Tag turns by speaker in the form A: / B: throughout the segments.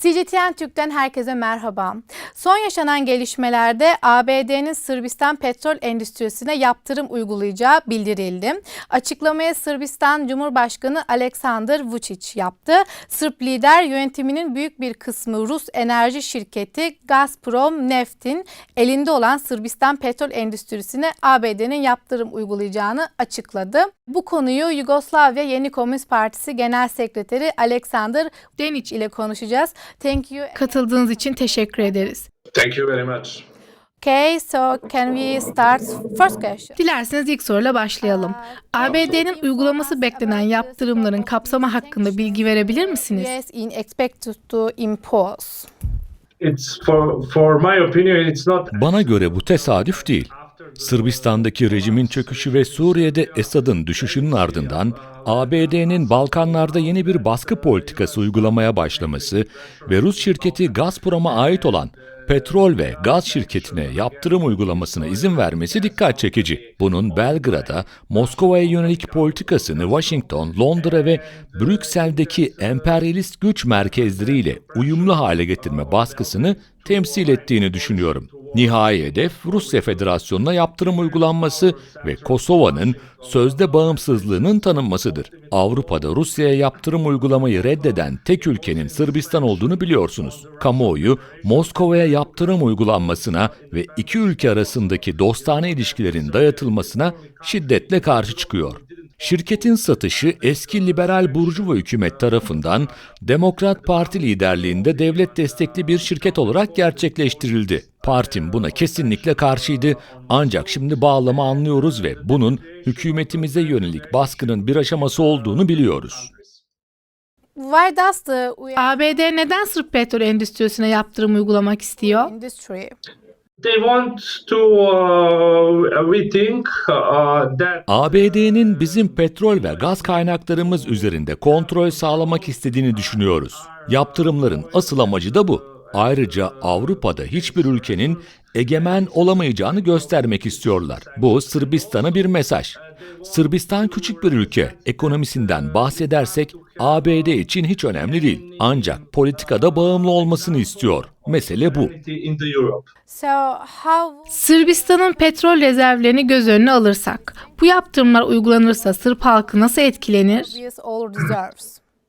A: CGTN Türk'ten herkese merhaba. Son yaşanan gelişmelerde ABD'nin Sırbistan petrol endüstrisine yaptırım uygulayacağı bildirildi. Açıklamaya Sırbistan Cumhurbaşkanı Aleksandar Vučić yaptı. Sırp lider yönetiminin büyük bir kısmı Rus enerji şirketi Gazprom Neft'in elinde olan Sırbistan petrol endüstrisine ABD'nin yaptırım uygulayacağını açıkladı. Bu konuyu Yugoslavya Yeni Komünist Partisi Genel Sekreteri Aleksandar Denic ile konuşacağız. Thank you. Katıldığınız için teşekkür ederiz.
B: Thank you very much.
A: Okay, so can we start first question? Dilerseniz ilk soruyla başlayalım. ABD'nin uygulaması beklenen yaptırımların kapsamı hakkında bilgi verebilir misiniz? Yes, in expected to impose.
B: It's for for my opinion it's not
C: Bana göre bu tesadüf değil. Sırbistan'daki rejimin çöküşü ve Suriye'de Esad'ın düşüşünün ardından ABD'nin Balkanlarda yeni bir baskı politikası uygulamaya başlaması ve Rus şirketi Gazprom'a ait olan petrol ve gaz şirketine yaptırım uygulamasına izin vermesi dikkat çekici. Bunun Belgrad'a, Moskova'ya yönelik politikasını Washington, Londra ve Brüksel'deki emperyalist güç merkezleriyle uyumlu hale getirme baskısını temsil ettiğini düşünüyorum. Nihai hedef Rusya Federasyonu'na yaptırım uygulanması ve Kosova'nın sözde bağımsızlığının tanınmasıdır. Avrupa'da Rusya'ya yaptırım uygulamayı reddeden tek ülkenin Sırbistan olduğunu biliyorsunuz. Kamuoyu Moskova'ya yaptırım uygulanmasına ve iki ülke arasındaki dostane ilişkilerin dayatılmasına şiddetle karşı çıkıyor. Şirketin satışı eski liberal burjuva hükümet tarafından Demokrat Parti liderliğinde devlet destekli bir şirket olarak gerçekleştirildi. Partim buna kesinlikle karşıydı ancak şimdi bağlama anlıyoruz ve bunun hükümetimize yönelik baskının bir aşaması olduğunu biliyoruz.
A: Why does the ABD neden Sırp petrol endüstrisine yaptırım uygulamak istiyor?
B: To uh, uh,
C: ABD'nin bizim petrol ve gaz kaynaklarımız üzerinde kontrol sağlamak istediğini düşünüyoruz. Yaptırımların asıl amacı da bu. Ayrıca Avrupa'da hiçbir ülkenin egemen olamayacağını göstermek istiyorlar. Bu Sırbistan'a bir mesaj. Sırbistan küçük bir ülke. Ekonomisinden bahsedersek ABD için hiç önemli değil. Ancak politikada bağımlı olmasını istiyor. Mesele bu.
A: Sırbistan'ın petrol rezervlerini göz önüne alırsak, bu yaptırımlar uygulanırsa Sırp halkı nasıl etkilenir?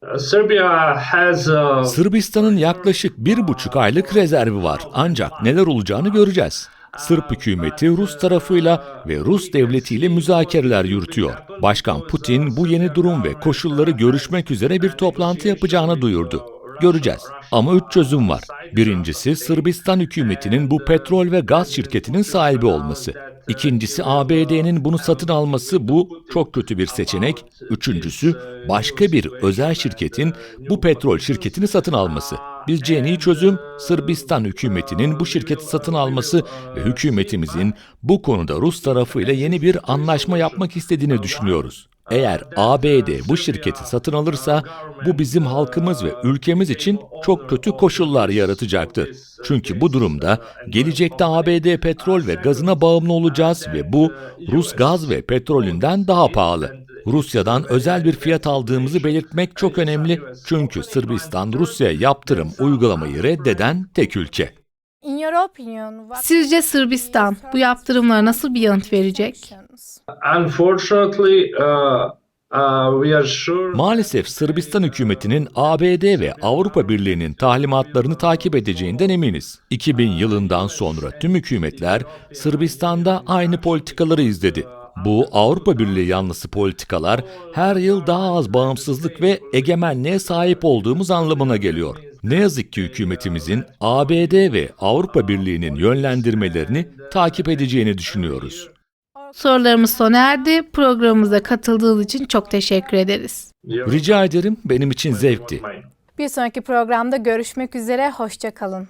B: Uh, uh,
C: Sırbistan'ın yaklaşık bir buçuk aylık rezervi var. Ancak neler olacağını göreceğiz. Sırp hükümeti Rus tarafıyla ve Rus devletiyle müzakereler yürütüyor. Başkan Putin bu yeni durum ve koşulları görüşmek üzere bir toplantı yapacağını duyurdu. Göreceğiz. Ama üç çözüm var. Birincisi Sırbistan hükümetinin bu petrol ve gaz şirketinin sahibi olması. İkincisi ABD'nin bunu satın alması bu çok kötü bir seçenek. Üçüncüsü başka bir özel şirketin bu petrol şirketini satın alması. Bizce en iyi çözüm Sırbistan hükümetinin bu şirketi satın alması ve hükümetimizin bu konuda Rus tarafıyla yeni bir anlaşma yapmak istediğini düşünüyoruz. Eğer ABD bu şirketi satın alırsa bu bizim halkımız ve ülkemiz için çok kötü koşullar yaratacaktır. Çünkü bu durumda gelecekte ABD petrol ve gazına bağımlı olacağız ve bu Rus gaz ve petrolünden daha pahalı. Rusya'dan özel bir fiyat aldığımızı belirtmek çok önemli çünkü Sırbistan Rusya'ya yaptırım uygulamayı reddeden tek ülke.
A: Sizce Sırbistan bu yaptırımlara nasıl bir yanıt verecek?
B: unfortunately uh, uh,
C: Maalesef Sırbistan hükümetinin ABD ve Avrupa Birliği'nin talimatlarını takip edeceğinden eminiz. 2000 yılından sonra tüm hükümetler Sırbistan'da aynı politikaları izledi. Bu Avrupa Birliği yanlısı politikalar her yıl daha az bağımsızlık ve egemenliğe sahip olduğumuz anlamına geliyor. Ne yazık ki hükümetimizin ABD ve Avrupa Birliği'nin yönlendirmelerini takip edeceğini düşünüyoruz.
A: Sorularımız sona erdi. Programımıza katıldığınız için çok teşekkür ederiz.
C: Rica ederim benim için zevkti.
A: Bir sonraki programda görüşmek üzere. Hoşça kalın.